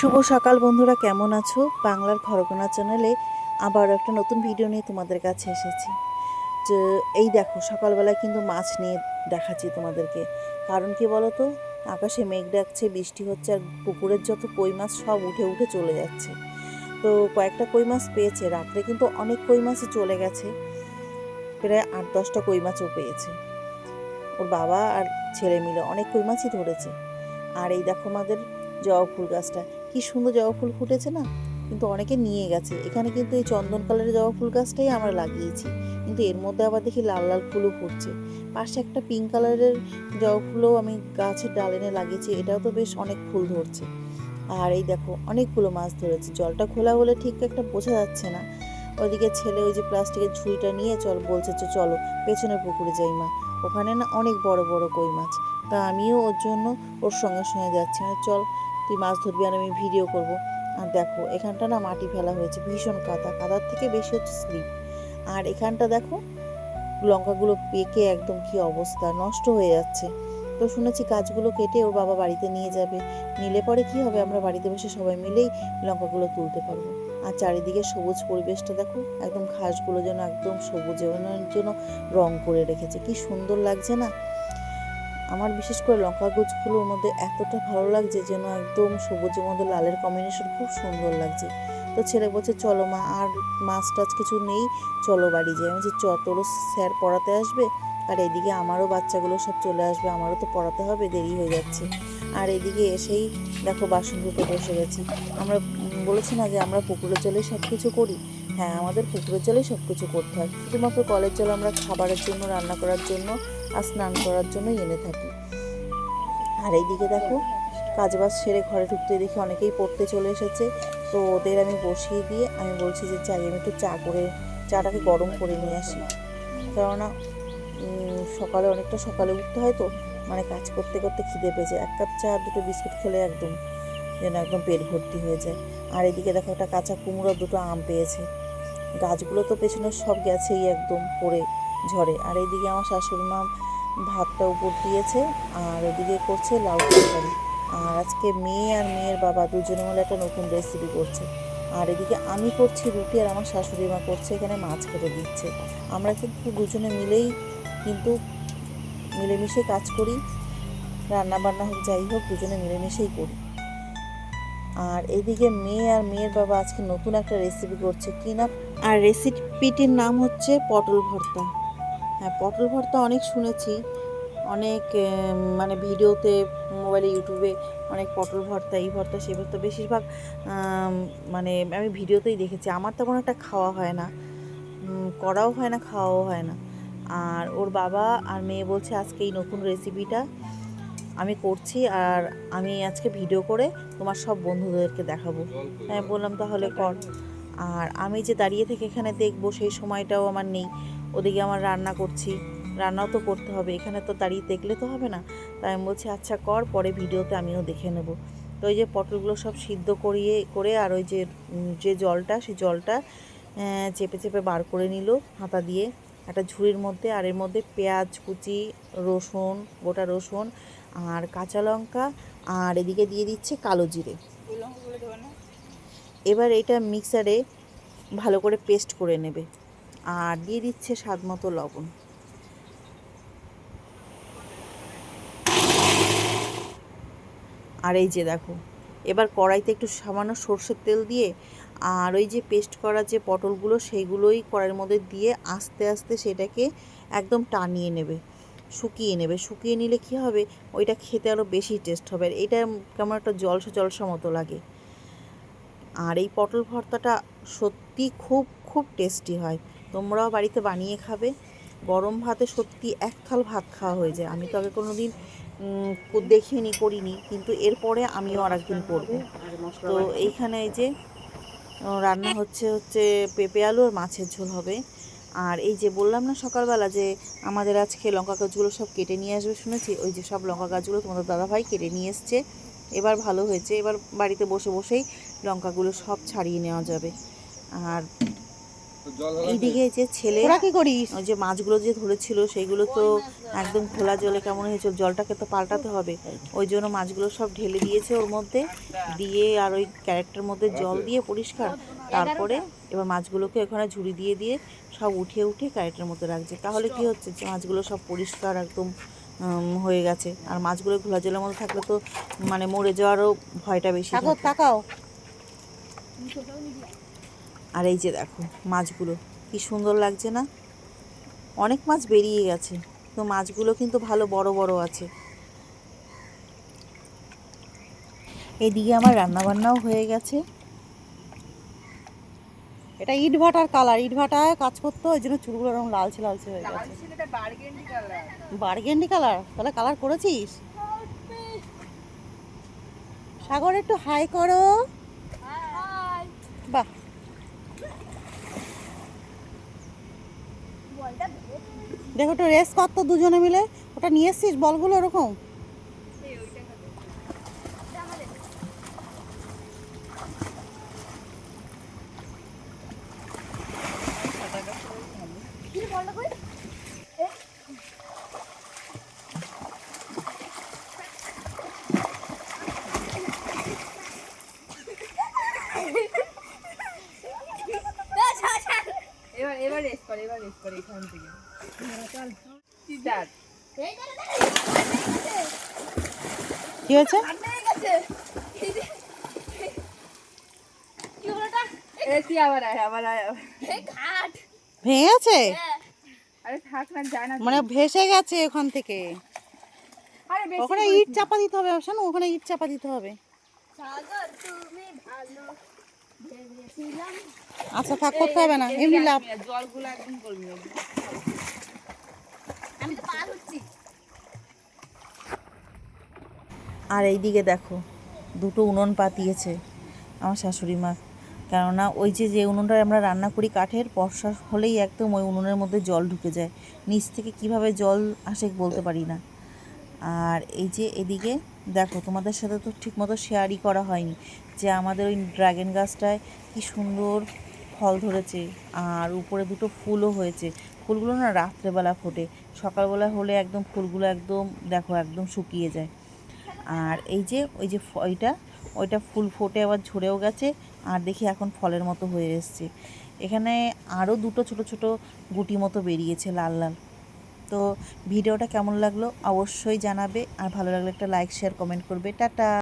শুভ সকাল বন্ধুরা, কেমন আছো? বাংলার খরগোনা চ্যানেলে আবার একটা নতুন ভিডিও নিয়ে তোমাদের কাছে এসেছি। যে, এই দেখো, সকালবেলায় কিন্তু মাছ নিয়ে দেখাচ্ছি তোমাদেরকে। কারণ কি বলো তো আকাশে মেঘ ডাকছে, বৃষ্টি হচ্ছে, আর পুকুরের যত কই মাছ সব উঠে উঠে চলে যাচ্ছে। তো কয়েকটা কই মাছ পেয়েছে, রাত্রে কিন্তু অনেক কই মাছই চলে গেছে। প্রায় আট, দশটা কই মাছও পেয়েছে। ওর বাবা আর ছেলে মিলে অনেক কই মাছই ধরেছে। আর এই দেখো আমাদের জবা ফুল গাছটা কি সুন্দর জবা ফুল ফুটেছে না? কিন্তু অনেকে নিয়ে গেছে। এখানে কিন্তু এই চন্দন কালারের জবা ফুল গাছটাই আমরা লাগিয়েছি। কিন্তু এর মধ্যে আবার দেখি লাল লাল ফুলও ফুটছে। পাশে একটা পিঙ্ক কালারের জবা ফুলও আমি গাছের ডালেনে লাগিয়েছি। এটাও তো বেশ অনেক ফুল ধরছে। আর এই দেখো, অনেকগুলো মাছ ধরেছে। জলটা খোলা হলে ঠিক একটা বোঝা যাচ্ছে না। ওইদিকে ছেলে ওই যে প্লাস্টিকের ঝুড়িটা নিয়ে চল, বলছে যে চলো পেছনের পুকুরে যাই মা। ওখানে না অনেক বড় বড় কই মাছ। তা আমিও ওর জন্য ওর সঙ্গে সঙ্গে যাচ্ছি। মানে চল তুই মাছ ধরবি আর আমি ভিডিও করব। আর দেখো, এখানটা না মাটি ফেলা হয়েছে, ভীষণ কাদা। কাদার থেকে বেশি হচ্ছে স্লিপ। আর এখানটা দেখো, লঙ্কাগুলো পেকে একদম কি অবস্থা, নষ্ট হয়ে যাচ্ছে। তো শুনেছি গাছগুলো কেটে ওর বাবা বাড়িতে নিয়ে যাবে। নিলে পরে কি হবে, আমরা বাড়িতে বসে সবাই মিলেই লঙ্কাগুলো তুলতে পারব। আর চারিদিকে সবুজ পরিবেশটা দেখো, একদম ঘাসগুলো যেন একদম সবুজ যেন রং করে রেখেছে। কি সুন্দর লাগছে না? আমার বিশেষ করে লঙ্কা গাছগুলোর মধ্যে এতটা ভালো লাগছে যেন একদম সবুজের মধ্যে লালের কম্বিনেশন খুব সুন্দর লাগছে। তো ছেলে বলছে, চলো মা, আর মাছ টাছ কিছু নেই, চলো বাড়ি যাই। আমি যে চ স্যার পড়াতে আসবে? আর এদিকে আমারও বাচ্চাগুলো সব চলে আসবে, আমারও তো পড়াতে হবে, দেরি হয়ে যাচ্ছে। আর এদিকে এসেই দেখো বাসন ধুতে বসে গেছি। আমরা বলেছি না যে আমরা পুকুরের জলে সব কিছু করি? হ্যাঁ আমাদের পুকুরের জলেই সব কিছু করতে হয়। শুধুমাত্র কলের জল আমরা খাবারের জন্য, রান্না করার জন্য আর স্নান করার জন্যই এনে থাকি। আর এইদিকে দেখো কাজ বাজ সেরে ঘরে ঢুকতে দেখি অনেকেই পড়তে চলে এসেছে। তো ওদের আমি বসিয়ে দিয়ে আমি বলছি যে, চাই আমি একটু চা করে, চাটাকে গরম করে নিয়ে আসি। কেননা সকালে অনেকটা সকালে উঠতে হয় তো মানে কাজ করতে করতে খিদে পেয়েছে। এক কাপ চা, দুটো বিস্কুট খেলে একদম যেন একদম পেট ভর্তি হয়ে যায়। আর এদিকে দেখো একটা কাঁচা কুমড়ো দুটো আম পেয়েছে। গাছগুলো তো পেছনে সব গেছেই একদম পড়ে ঝড়ে। আর এইদিকে আমার শাশুড়ি মা ভাতটা উপর দিয়েছে, আর ওদিকে করছে লাউ তরকারি। আর আজকে মেয়ে আর মেয়ের বাবা দুজনে মিলে একটা নতুন রেসিপি করছে। আর এদিকে আমি করছি রুটি আর আমার শাশুড়ি মা করছে, এখানে মাছ কেটে দিচ্ছে। আমরা কিন্তু দুজনে মিলেই কিন্তু মিলেমিশে কাজ করি রান্না বান্না হোক, যাই হোক, দুজনে মিলেমিশেই করি। আর এদিকে মেয়ে আর মেয়ের বাবা আজকে নতুন একটা রেসিপি করছে। কি না আর রেসিপিটির নাম হচ্ছে পটল ভর্তা। হ্যাঁ পটল ভর্তা অনেক শুনেছি। অনেক মানে ভিডিওতে, মোবাইলে, ইউটিউবে অনেক পটল ভর্তা, এই ভর্তা সেই ভর্তা, বেশিরভাগ মানে আমি ভিডিওতেই দেখেছি। আমার তেমন একটা খাওয়া হয় না। করাও হয় না, খাওয়াও হয় না। আর ওর বাবা আর মেয়ে বলছে, আজকে এই নতুন রেসিপিটা আমি করছি আর আমি আজকে ভিডিও করে তোমার সব বন্ধুদেরকে দেখাবো। হ্যাঁ বললাম, তাহলে কর। আর আমি যে দাঁড়িয়ে থেকে এখানে দেখব, সেই সময়টাও আমার নেই। ওদিকে আমার রান্না করছি, রান্নাও তো করতে হবে। এখানে তো দাঁড়িয়ে দেখলে তো হবে না। তাই আমি বলছি আচ্ছা কর, পরে ভিডিওতে আমিও দেখে নেব। তো ওই যে পটলগুলো সব সিদ্ধ করিয়ে, করে আর ওই যে যে জলটা, সেই জলটা চেপে চেপে বার করে নিল হাতা দিয়ে। একটা ঝুড়ির মধ্যে আর এর মধ্যে পেঁয়াজ, কুচি, রসুন, গোটা রসুন আর কাঁচা লঙ্কা আর এদিকে দিয়ে দিচ্ছে কালো জিরে। এবার এটা মিক্সারে ভালো করে পেস্ট করে নেবে আর দিয়ে দিচ্ছে স্বাদ মতো লবণ। আর এই যে দেখো, এবার কড়াইতে একটু সামান্য সর্ষের তেল দিয়ে আর ওই যে পেস্ট করা যে পটলগুলো সেইগুলোই কড়াইয়ের মধ্যে দিয়ে আস্তে আস্তে সেটাকে একদম টানিয়ে নেবে, শুকিয়ে নেবে। শুকিয়ে নিলে কি হবে? ওইটা খেতে আরও বেশি টেস্ট হবে। আর এটা কেমন একটা জলসা জলসা মতো লাগে। আর এই পটল ভর্তাটা সত্যি খুব খুব টেস্টি হয়। তোমরাও বাড়িতে বানিয়ে খাবে। গরম ভাতে সত্যি এক থাল ভাত খাওয়া হয়ে যায়। আমি তো আগে কোনো দিন দেখিনি, করিনি। কিন্তু এরপরে আমিও আর একদিন করব। তো এইখানে এই যে রান্না হচ্ছে হচ্ছে পেঁপে আলু আর মাছের ঝোল হবে। আর এই যে বললাম না সকালবেলা যে আমাদের আজকে লঙ্কা গাছগুলো সব কেটে নিয়ে আসবে শুনেছি, ওই যে সব লঙ্কা গাছগুলো তোমাদের দাদাভাই কেটে নিয়ে এসছে। এবার ভালো হয়েছে, এবার বাড়িতে বসে বসেই লঙ্কাগুলো সব ছাড়িয়ে নেওয়া যাবে। আর এইদিকে যে ছেলে কি করিস? ওই যে মাছগুলো যে ধরেছিল সেইগুলো তো একদম খোলা জলে কেমন হয়েছিল জলটাকে তো পাল্টাতে হবে। ওই জন্য মাছগুলো সব ঢেলে দিয়েছে ওর মধ্যে দিয়ে আর ওই ক্যারেক্টার মধ্যে জল দিয়ে পরিষ্কার। তারপরে এবার মাছগুলোকে ওখানে ঝুড়ি দিয়ে দিয়ে সব উঠিয়ে উঠিয়ে ক্যারেক্টার মধ্যে রাখছে। তাহলে কি হচ্ছে যে মাছগুলো সব পরিষ্কার একদম হয়ে গেছে। আর মাছগুলো খোলা জলের মধ্যে থাকলে তো মানে মরে যাওয়ারও ভয়টা বেশি। তাকাও। আর এই যে দেখো মাছগুলো কি সুন্দর লাগছে না? অনেক মাছ বেরিয়ে গেছে তো মাছগুলো কিন্তু ভালো বড় বড় আছে। এদিকে আমার রান্না বান্নাও হয়ে গেছে। এটা ইট ভাটার কালার ইট ভাটায় কাজ করতো ওই জন্য চুলগুলো এরকম লালচে লালচে হয়ে গেছে। বার্গেন্ডি কালার তাহলে কালার করেছিস? সাগর একটু হাই করো। দেখো একটু রেস কর তো দুজনে মিলে। ওটা নিয়ে এসছিস? বলগুলো ওরকম এবার এবার করে এবার রেস করে এখান থেকে। কি হয়েছে? মানে ভেসে গেছে ওখান থেকে। আরে ওখানে ইট চাপা দিতে হবে শোনো ওখানে ইট চাপা দিতে হবে। আচ্ছা থাক, করতে হবে না। এমনি লাভ। আর এইদিকে দেখো, দুটো উনুন পাতিয়েছে আমার শাশুড়ি মা। কেননা ওই যে যে উনুনটায় আমরা রান্না করি কাঠের, বর্ষা হলেই একদম ওই উনুনের মধ্যে জল ঢুকে যায়। নিচ থেকে কীভাবে জল আসে বলতে পারি না। আর এই যে, এদিকে দেখো, তোমাদের সাথে তো ঠিকমতো শেয়ারই করা হয়নি যে আমাদের ওই ড্রাগন গাছটায় কি সুন্দর ফল ধরেছে আর উপরে দুটো ফুলও হয়েছে। ফুলগুলো না রাত্রেবেলা ফোটে, সকালবেলা হলে একদম ফুলগুলো একদম, দেখো, একদম শুকিয়ে যায়। আর এই যে, ওই যে ওইটা ওইটা ফুল ফোটে, আবার ঝরেও গেছে আর দেখি এখন ফলের মতো হয়ে এসছে। এখানে আরও দুটো ছোট ছোট গুটি মতো বেরিয়েছে লাল লাল। তো ভিডিওটা কেমন লাগল অবশ্যই জানাবে আর ভালো লাগলে একটা লাইক শেয়ার কমেন্ট করবে। টাটা!